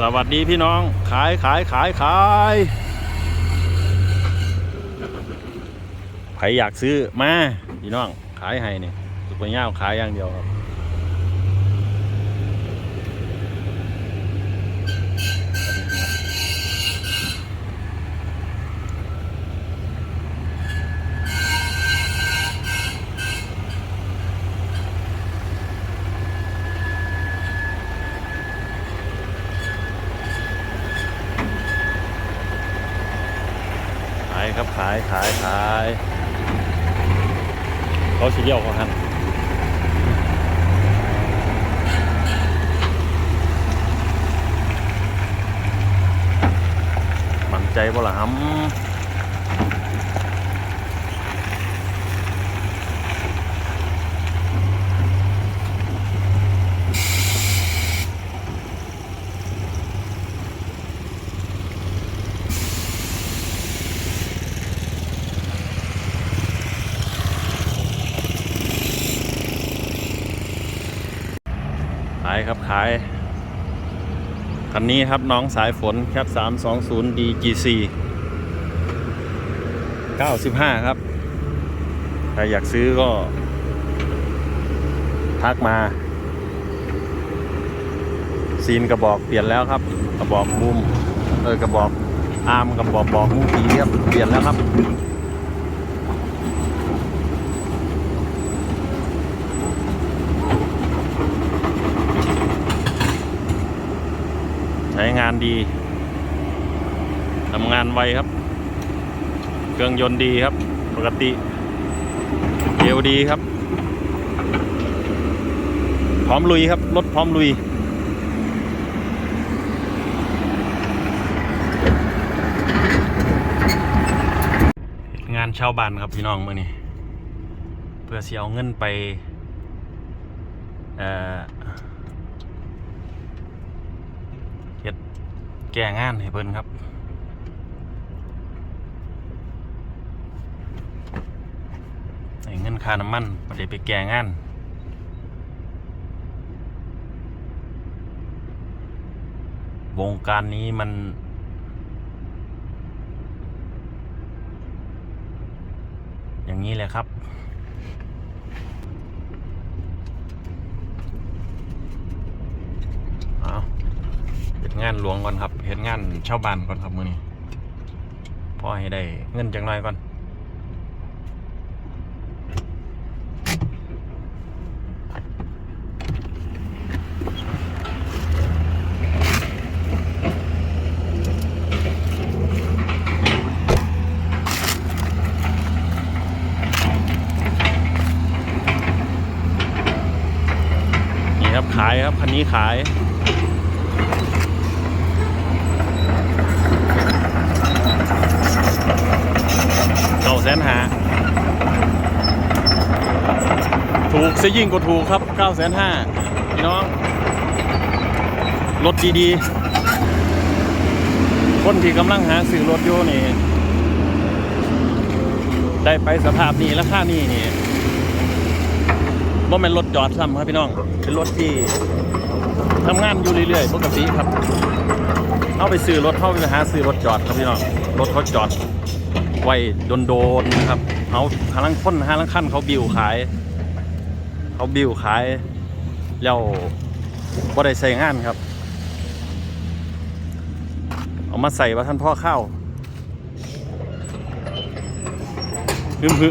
สวัสดีพี่น้อง ขายขายขายขายใครอยากซื้อมาพี่น้องขายให้เนี่ยสุกย่าขายอย่างเดียวครับ ครับขายขายขายเขาชี้เดียวเขาหันมันใจบ่ล่ะฮัมายครับขายคันนี้ครับน้องสายฝนแคป 320 DGC 95 ครับใครอยากซื้อก็ทักมา ซีนกระบอกเปลี่ยนแล้วครับ กระบอกมุม เออกระบอกอาร์มกระบอกบอกมุมผีครับเปลี่ยนแล้วครับ งานดีทำงานไวครับ เครื่องยนต์ดีครับ ปกติเกลดีครับ พร้อมลุยครับ รถพร้อมลุยงานเช่าบ้านครับพี่น้องเมื่อนี้เพื่อเสียเอาเงินไปเอ่อ ฮ็ดแก้งานให้เพิ่นครับให้เงินค่าน้ำมันบ่ได้ไปแก้งานวงการนี้มัน อย่างนี้แหละครับ เอาเฮ็ดงานหลวงก่อนครับเฮ็ดงานเช่าบ้านก่อนครับมือนี้พอให้ได้เงินจังหน่อยก่อนนี่ครับขายครับคันนี้ขาย เก้าแสนหา ถูกซะยิ่งกว่าถูกครับเก้าแสนห้าพี่น้อง รถดีๆ คนที่กำลังหาซื้อรถอยู่นี่ ได้ไปสภาพนี้ราคานี้นี่ว่าเป็นรถจอดซ้ำครับพี่น้อง เป็นรถที่ทำงานอยู่เรื่อยๆปกติครับเอาไปซื้อรถเข้าไปหาซื้อรถจอดครับพี่น้อง รถเขาจอดไว้โดนๆนะครับเขาหาลังค้นหาลังขั้นเขาบิวขาย เขาบิวขายแล้วบ่ได้ใส่งานครับ เอามาใส่ว่าท่านพ่อข้าวฮึมฮึ